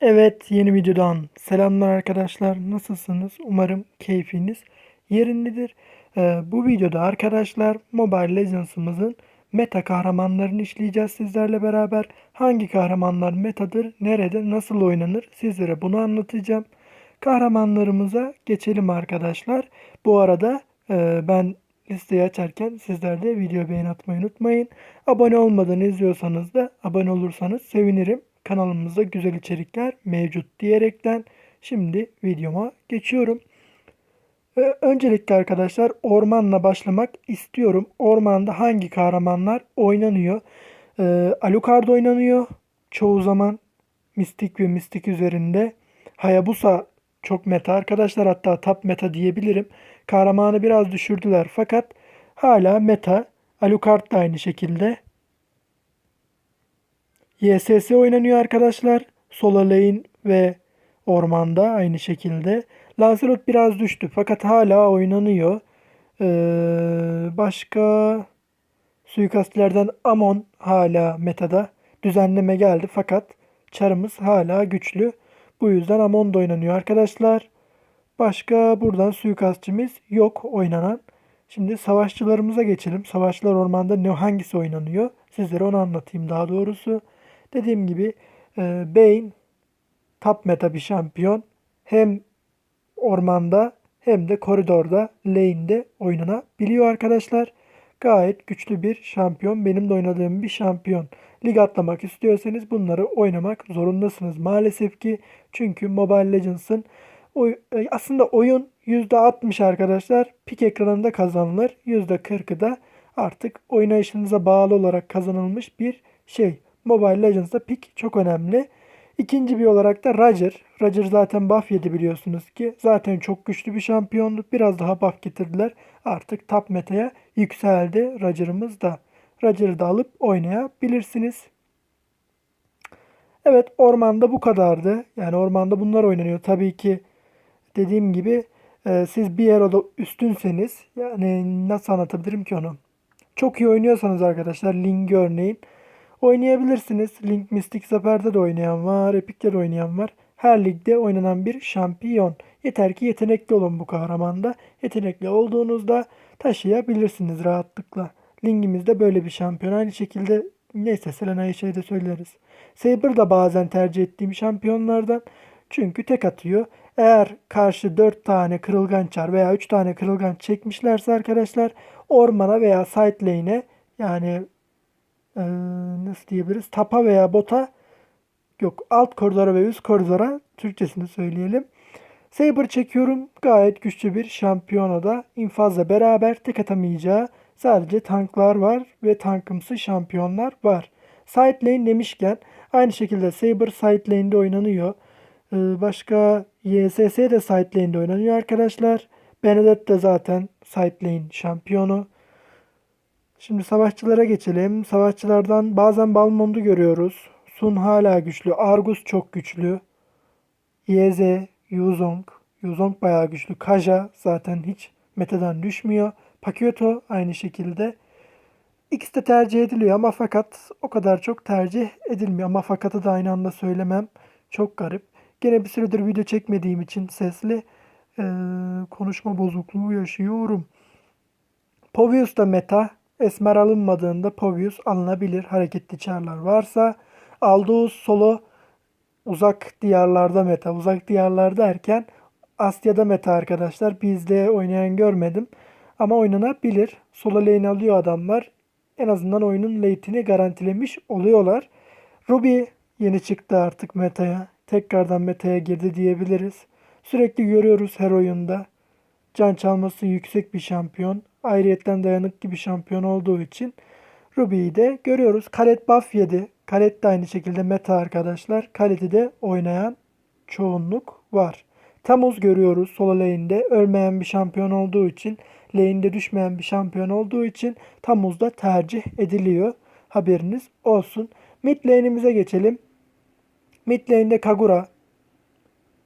Evet, yeni videodan selamlar arkadaşlar. Nasılsınız? Umarım keyfiniz yerindedir. Ee, bu videoda arkadaşlar Mobile Legends'ımızın meta kahramanlarını işleyeceğiz sizlerle beraber. Hangi kahramanlar metadır, nerede, nasıl oynanır sizlere bunu anlatacağım. Kahramanlarımıza geçelim arkadaşlar. Bu arada e, ben listeyi açarken sizler de video beğeni atmayı unutmayın. Abone olmadan izliyorsanız da abone olursanız sevinirim. Kanalımızda güzel içerikler mevcut diyerekten şimdi videoma geçiyorum. Ee, Öncelikle arkadaşlar ormanla başlamak istiyorum. Ormanda hangi kahramanlar oynanıyor? Ee, Alucard oynanıyor. Çoğu zaman Mistik ve Mistik üzerinde. Hayabusa çok meta arkadaşlar. Hatta top meta diyebilirim. Kahramanı biraz düşürdüler fakat hala meta. Alucard da aynı şekilde. YSS oynanıyor arkadaşlar. Solar Lane ve ormanda aynı şekilde. Lancelot biraz düştü fakat hala oynanıyor. Ee, başka suikastlerden Amon hala metada. Düzenleme geldi fakat çarımız hala güçlü. Bu yüzden Amon da oynanıyor arkadaşlar. Başka buradan suikastçımız yok oynanan. Şimdi savaşçılarımıza geçelim. Savaşçılar ormanda ne hangisi oynanıyor? Sizlere onu anlatayım daha doğrusu. Dediğim gibi e, Bane top meta bir şampiyon. Hem ormanda hem de koridorda lane'de oynanabiliyor arkadaşlar. Gayet güçlü bir şampiyon. Benim de oynadığım bir şampiyon. Lig atlamak istiyorsanız bunları oynamak zorundasınız maalesef ki. Çünkü Mobile Legends'ın e, aslında oyun %60 arkadaşlar pik ekranında kazanılır. %40'ı da artık oynayışınıza bağlı olarak kazanılmış bir şey. Mobile Legends'da pik çok önemli. İkinci bir olarak da Roger. Roger zaten buff yedi biliyorsunuz ki. Zaten çok güçlü bir şampiyondu. Biraz daha buff getirdiler. Artık top meta'ya yükseldi Roger'ımız da. Roger'ı da alıp oynayabilirsiniz. Evet ormanda bu kadardı. Yani ormanda bunlar oynanıyor. Tabii ki dediğim gibi e, siz bir eroda üstünseniz yani nasıl anlatabilirim ki onu? Çok iyi oynuyorsanız arkadaşlar Link örneğin oynayabilirsiniz. Link Mystic Zaper'de de oynayan var, Epic'te de oynayan var. Her ligde oynanan bir şampiyon. Yeter ki yetenekli olun bu kahramanda. Yetenekli olduğunuzda taşıyabilirsiniz rahatlıkla. Link'imiz de böyle bir şampiyon. Aynı şekilde neyse Selena'yı şeyde söyleriz. Saber da bazen tercih ettiğim şampiyonlardan. Çünkü tek atıyor. Eğer karşı 4 tane kırılgan çar veya 3 tane kırılgan çekmişlerse arkadaşlar ormana veya side lane'e yani e, nasıl diyebiliriz? Tapa veya bota yok alt koridora ve üst koridora Türkçesini söyleyelim. Saber çekiyorum. Gayet güçlü bir şampiyona da infazla beraber tek atamayacağı sadece tanklar var ve tankımsı şampiyonlar var. Side lane demişken aynı şekilde Saber side lane'de oynanıyor. Ee, başka YSS de side lane'de oynanıyor arkadaşlar. Benedetta zaten side lane şampiyonu. Şimdi savaşçılara geçelim. Savaşçılardan bazen Balmond'u görüyoruz. Sun hala güçlü. Argus çok güçlü. Yeze, Yuzong. Yuzong bayağı güçlü. Kaja zaten hiç metadan düşmüyor. Pakyoto aynı şekilde. İkisi de tercih ediliyor ama fakat o kadar çok tercih edilmiyor. Ama fakatı da aynı anda söylemem. Çok garip. Gene bir süredir video çekmediğim için sesli eee, konuşma bozukluğu yaşıyorum. Povius da meta. Esmer alınmadığında Povius alınabilir. Hareketli çarlar varsa. Aldous solo uzak diyarlarda meta. Uzak diyarlarda erken Asya'da meta arkadaşlar. Bizde oynayan görmedim. Ama oynanabilir. Solo lane alıyor adamlar. En azından oyunun late'ini garantilemiş oluyorlar. Ruby yeni çıktı artık meta'ya. Tekrardan meta'ya girdi diyebiliriz. Sürekli görüyoruz her oyunda. Can çalması yüksek bir şampiyon. Ayrıyetten dayanık gibi şampiyon olduğu için Ruby'yi de görüyoruz. Kalet buff yedi. Kalet de aynı şekilde meta arkadaşlar. Kalet'i de oynayan çoğunluk var. Tamuz görüyoruz solo lane'de. Ölmeyen bir şampiyon olduğu için, lane'de düşmeyen bir şampiyon olduğu için Tamuz da tercih ediliyor. Haberiniz olsun. Mid lane'imize geçelim. Mid lane'de Kagura.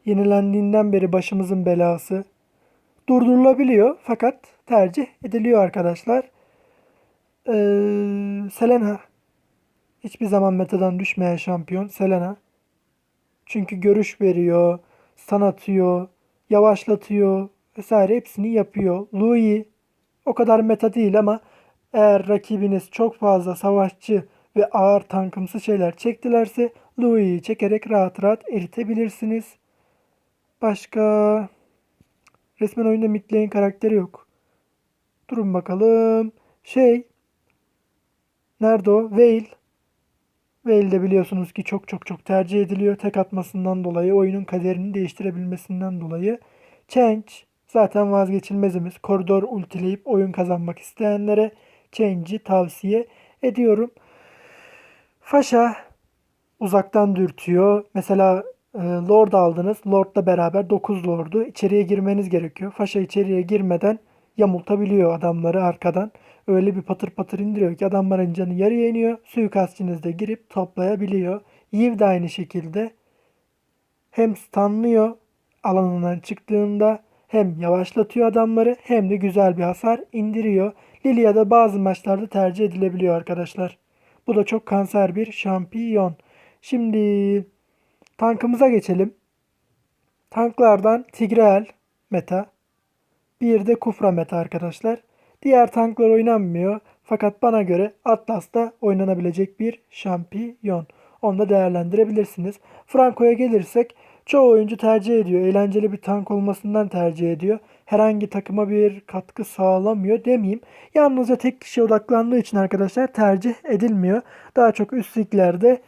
Yenilendiğinden beri başımızın belası. Durdurulabiliyor fakat tercih ediliyor arkadaşlar. Ee, Selena. Hiçbir zaman metadan düşmeyen şampiyon Selena. Çünkü görüş veriyor, stun atıyor, yavaşlatıyor vesaire hepsini yapıyor. Louis o kadar meta değil ama eğer rakibiniz çok fazla savaşçı ve ağır tankımsı şeyler çektilerse Louis'i çekerek rahat rahat eritebilirsiniz. Başka resmen oyunda mid karakteri yok. Durun bakalım. Şey nerede o? Veil. Veil de biliyorsunuz ki çok çok çok tercih ediliyor. Tek atmasından dolayı, oyunun kaderini değiştirebilmesinden dolayı. Change zaten vazgeçilmezimiz. Koridor ultileyip oyun kazanmak isteyenlere Change'i tavsiye ediyorum. Faşa uzaktan dürtüyor. Mesela Lord aldınız. Lord'la beraber 9 Lord'u içeriye girmeniz gerekiyor. Faşa içeriye girmeden yamultabiliyor adamları arkadan. Öyle bir patır patır indiriyor ki adamların canı yarıya iniyor. Suikastçınız da girip toplayabiliyor. Yiv de aynı şekilde hem stunlıyor alanından çıktığında hem yavaşlatıyor adamları hem de güzel bir hasar indiriyor. Lilia da bazı maçlarda tercih edilebiliyor arkadaşlar. Bu da çok kanser bir şampiyon. Şimdi tankımıza geçelim. Tanklardan Tigreal meta. Bir de Kufra meta arkadaşlar. Diğer tanklar oynanmıyor. Fakat bana göre Atlas'ta oynanabilecek bir şampiyon. Onu da değerlendirebilirsiniz. Franco'ya gelirsek çoğu oyuncu tercih ediyor. Eğlenceli bir tank olmasından tercih ediyor. Herhangi takıma bir katkı sağlamıyor demeyeyim. Yalnızca tek kişiye odaklandığı için arkadaşlar tercih edilmiyor. Daha çok üst liglerde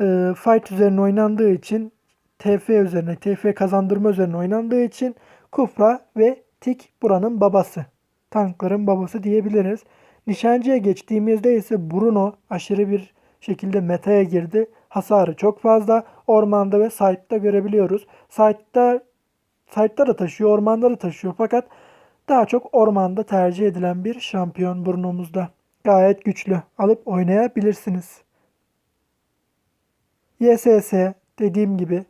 e, fight üzerine oynandığı için TF üzerine, TF kazandırma üzerine oynandığı için Kufra ve Tik buranın babası. Tankların babası diyebiliriz. Nişancıya geçtiğimizde ise Bruno aşırı bir şekilde metaya girdi. Hasarı çok fazla. Ormanda ve site'da görebiliyoruz. Site'da site'da da taşıyor, ormanda da taşıyor. Fakat daha çok ormanda tercih edilen bir şampiyon Bruno'muzda. Gayet güçlü. Alıp oynayabilirsiniz. YSS dediğim gibi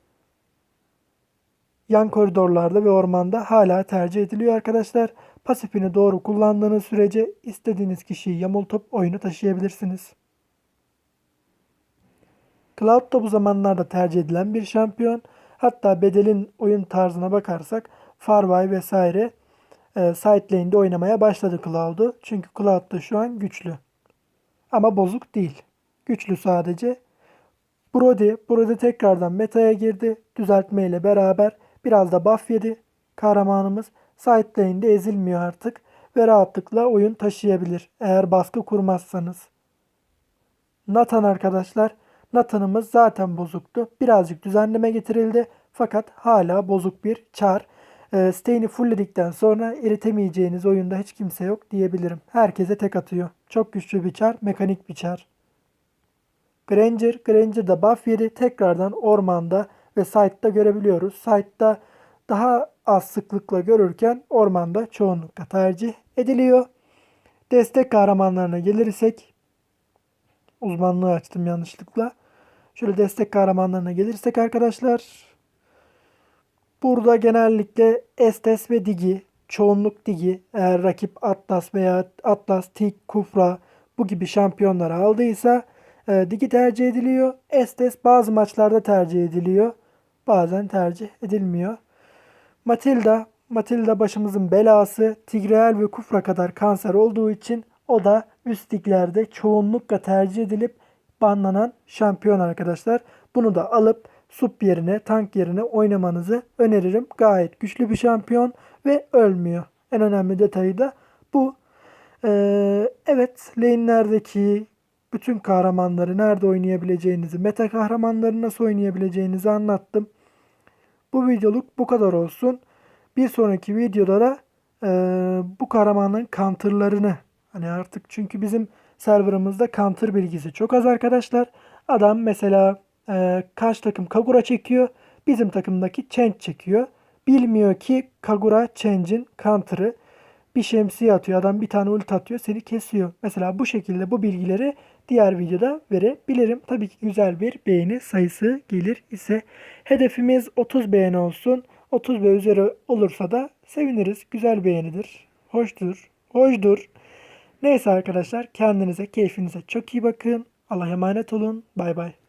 yan koridorlarda ve ormanda hala tercih ediliyor arkadaşlar. Pasifini doğru kullandığınız sürece istediğiniz kişiyi yamultup oyunu taşıyabilirsiniz. Cloud da bu zamanlarda tercih edilen bir şampiyon. Hatta bedelin oyun tarzına bakarsak Farvay vesaire e, side oynamaya başladı Cloud'u. Çünkü Cloud da şu an güçlü. Ama bozuk değil. Güçlü sadece. Brody, Brody tekrardan meta'ya girdi. Düzeltme ile beraber biraz da buff yedi. Kahramanımız side ezilmiyor artık ve rahatlıkla oyun taşıyabilir eğer baskı kurmazsanız. Nathan arkadaşlar, Nathan'ımız zaten bozuktu. Birazcık düzenleme getirildi fakat hala bozuk bir çar. E, fullledikten sonra eritemeyeceğiniz oyunda hiç kimse yok diyebilirim. Herkese tek atıyor. Çok güçlü bir çar, mekanik bir çar. Granger, Granger da buff yedi. Tekrardan ormanda ve site'da görebiliyoruz. Site'da daha az sıklıkla görürken ormanda çoğunlukla tercih ediliyor. Destek kahramanlarına gelirsek uzmanlığı açtım yanlışlıkla. Şöyle destek kahramanlarına gelirsek arkadaşlar burada genellikle Estes ve Digi çoğunluk Digi eğer rakip Atlas veya Atlas, Tik, Kufra bu gibi şampiyonları aldıysa e, Digi tercih ediliyor. Estes bazı maçlarda tercih ediliyor. Bazen tercih edilmiyor. Matilda, Matilda başımızın belası. Tigreal ve Kufra kadar kanser olduğu için o da üst liglerde çoğunlukla tercih edilip banlanan şampiyon arkadaşlar. Bunu da alıp sup yerine, tank yerine oynamanızı öneririm. Gayet güçlü bir şampiyon ve ölmüyor. En önemli detayı da bu. Ee, evet, lane'lerdeki bütün kahramanları nerede oynayabileceğinizi, meta kahramanları nasıl oynayabileceğinizi anlattım. Bu videoluk bu kadar olsun. Bir sonraki videoda da e, bu kahramanın counterlarını hani artık çünkü bizim serverımızda counter bilgisi çok az arkadaşlar. Adam mesela e, karşı takım Kagura çekiyor. Bizim takımdaki Change çekiyor. Bilmiyor ki Kagura Change'in counter'ı bir şemsiye atıyor. Adam bir tane ult atıyor. Seni kesiyor. Mesela bu şekilde bu bilgileri diğer videoda verebilirim. Tabii ki güzel bir beğeni sayısı gelir ise hedefimiz 30 beğeni olsun. 30 ve üzeri olursa da seviniriz. Güzel beğenidir. Hoştur. Hoşdur. Neyse arkadaşlar kendinize, keyfinize çok iyi bakın. Allah'a emanet olun. Bay bay.